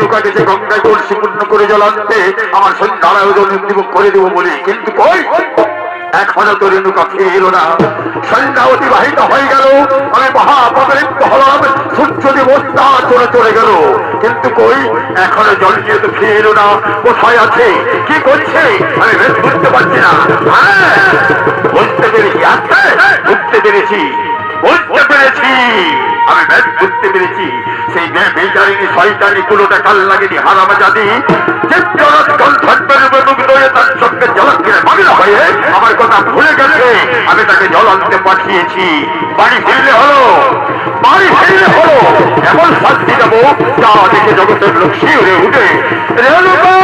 নৌকা গেছে গঙ্গায় কলসি পূর্ণ করে জল আনতে আমার সন্ধ্যার আয়োজন করে দেবো বলে। কিন্তু কই? এখনও তোর নৌকা ফিরে এলো না। সন্ধ্যা অতিবাহিত হয়ে গেল। আমি মহাপবলিপ্ত হলাম সূর্য দেবতা চলে চলে গেল। কিন্তু কই? এখনও জল নিয়ে তো ফিরে এলো না। কোথায় আছে? কি করছে? আমি বেশ বুঝতে পারছি না। হ্যাঁ বুঝতে পেরেছি। আছে বুঝতে পেরেছি। বুঝতে পেরেছি। আমি বেশ বুঝতে পেরেছি। সেই মেয়ে বেচারিনি শয়তানি কুলোটা কাল লাগেনি, হারামা জাতি আমার কথা ভুলে গেছে। আমি তাকে জল আনতে পাঠিয়েছি। বাড়ি ফিরলে হলো, বাড়ি ফিরলে হলো। এমন শাস্তি দেবো যা দেখে জগতের লোক শিউরে উঠে। রেণুকা!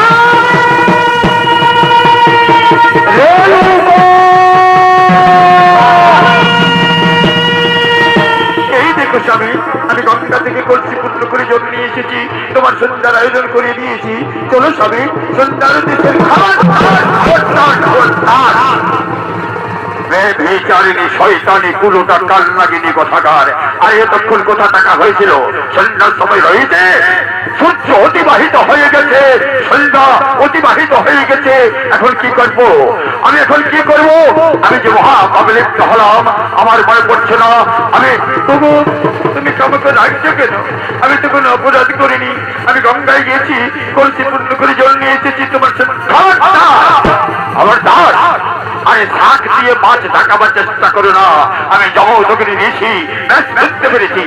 এই করে দিয়েছি চলো স্বামী সন্ধ্যার দেশের সন্ধ্যা অতিবাহিত হয়ে গেছে। এখন কি করব? আমি এখন কি করব? আমি যে মহা পাবলিপ্ত হলাম, আমার মনে পড়ছে না। আমি তবু তুমি আমাকে রাখছো কেন আমি তো কোনো অপরাধ গঙ্গায় গিয়েছি কলসি পূর্ণ করে জল নিয়ে এসেছি তোমার আমার দাঁড় আরে শাক দিয়ে মাছ ঢাকাবার চেষ্টা করো না আমি জমদগ্নি নিয়েছি বুঝতে পেরেছি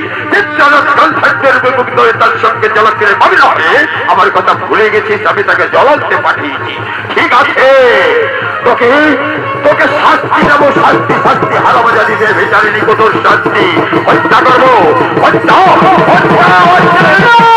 হয়ে তার সঙ্গে জলকের মামিল হবে আমার কথা ভুলে গেছিস আমি তাকে জলাতে পাঠিয়েছি ঠিক আছে তোকে তোকে শাস্তি দেবো শাস্তি শাস্তি হারামজা দিবে বেচারিনি কঠোর শাস্তি হত্যা করব হত্যা হত্যা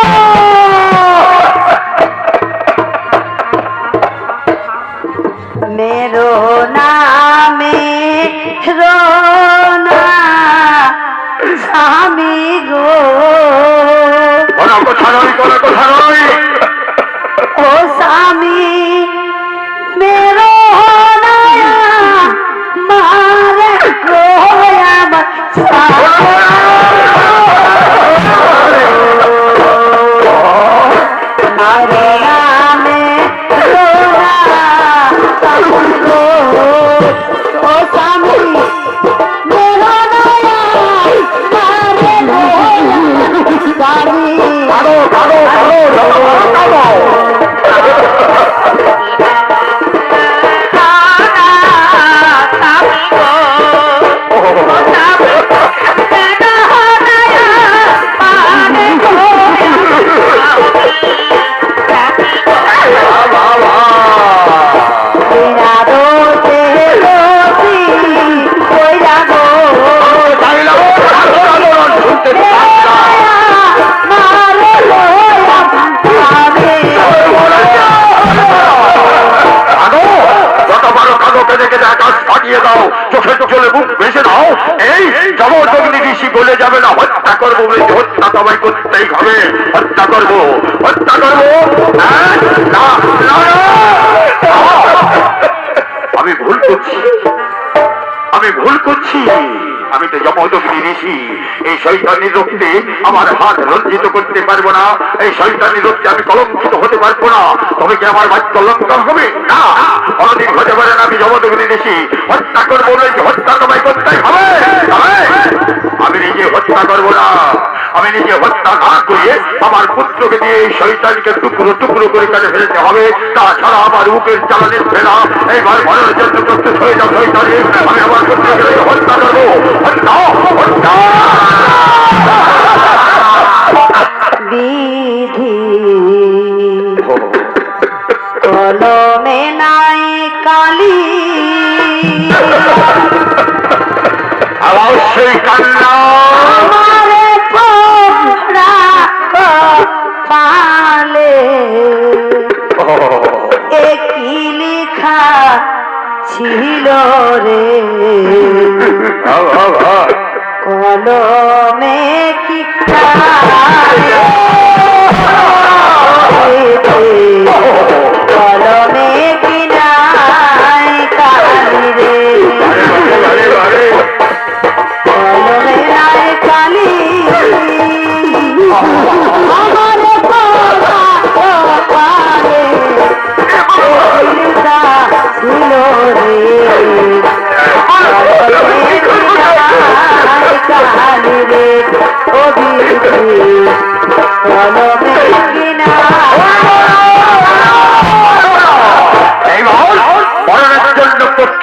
গলে যাবে না, হত্যা করব বলে হত্যা সবাই করতেই হবে, হত্যা করব হত্যা করব। হ্যাঁ? ভুল করছি। আমি ভুল করছি। আমি তো জমদগ্নি ঋষি এই শৈতানি রক্তে আমার হাত রঞ্জিত করতে পারব না, এই শৈতানি রক্তে আমি কলঙ্কিত হতে পারব না, তবে কি আমার বাচ্চা কলঙ্ক হবে না, কোনদিন হতে পারে না, আমি জমদগ্নি ঋষি হত্যা করব কি হত্যা তোমায় করতেই হবে? আমি নিজে হত্যা করব না, আমি নিজে হত্যা না করে আমার পুত্রকে দিয়ে এই শৈতানকে টুকরো টুকরো করে কেটে ফেলতে হবে, তাছাড়া আমার বুকের চালানের ফেলা, এইবার মনের জন্য আমি আমার পুত্রকে হত্যা করব হত্যা হত্যা বিধি। কলমে নাই কালি। অবশ্যই কান্না। আমারে পোড়া পালে। একই লেখা ছিল রে। কলমে কি কলমে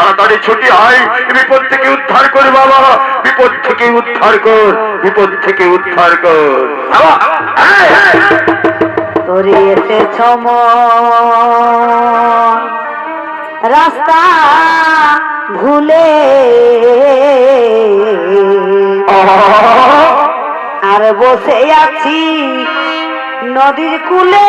তাড়াতাড়ি ছুটি আয়। বিপদ থেকে উদ্ধার করি বাবা। বিপদ থেকে উদ্ধার কর। বিপদ থেকে উদ্ধার কর। রাস্তা ভুলে। আর বসে আছি নদীর কূলে।